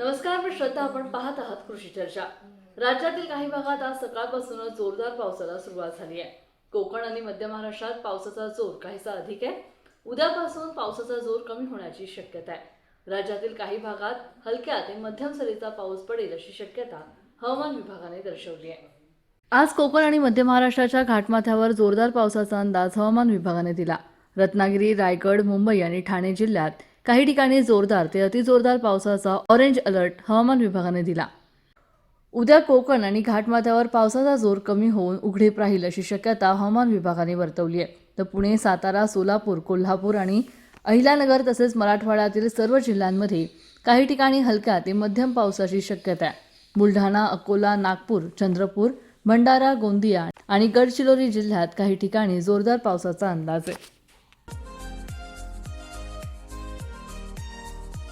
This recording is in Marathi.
नमस्कार मी श्रद्धा आपण पाहत आहात कृषी चर्चा. राज्यातील काही भागात आज सकाळपासूनच जोरदार पावसाला सुरुवात झाली आहे. कोकण आणि मध्य महाराष्ट्रात पावसाचा जोर काहीसा अधिक आहे. उद्यापासून पावसाचा जोर कमी होण्याची शक्यता आहे. राज्यातील काही भागात हलक्या ते मध्यम सरीचा पाऊस पडेल अशी शक्यता हवामान विभागाने दर्शवली आहे. आज कोकण आणि मध्य महाराष्ट्राच्या घाटमाथ्यावर जोरदार पावसाचा अंदाज हवामान विभागाने दिला. रत्नागिरी रायगड मुंबई आणि ठाणे जिल्ह्यात काही ठिकाणी जोरदार ते अतिजोरदार पावसाचा ऑरेंज अलर्ट हवामान विभागाने दिला. उद्या कोकण आणि घाटमाथ्यावर पावसाचा जोर कमी होऊन उघडीप राहील अशी शक्यता हवामान विभागाने वर्तवली आहे. तर पुणे सातारा सोलापूर कोल्हापूर आणि अहिल्यानगर तसेच मराठवाड्यातील सर्व जिल्ह्यांमध्ये काही ठिकाणी हलक्या ते मध्यम पावसाची शक्यता आहे. बुलढाणा अकोला नागपूर चंद्रपूर भंडारा गोंदिया आणि गडचिरोली जिल्ह्यात काही ठिकाणी जोरदार पावसाचा अंदाज आहे.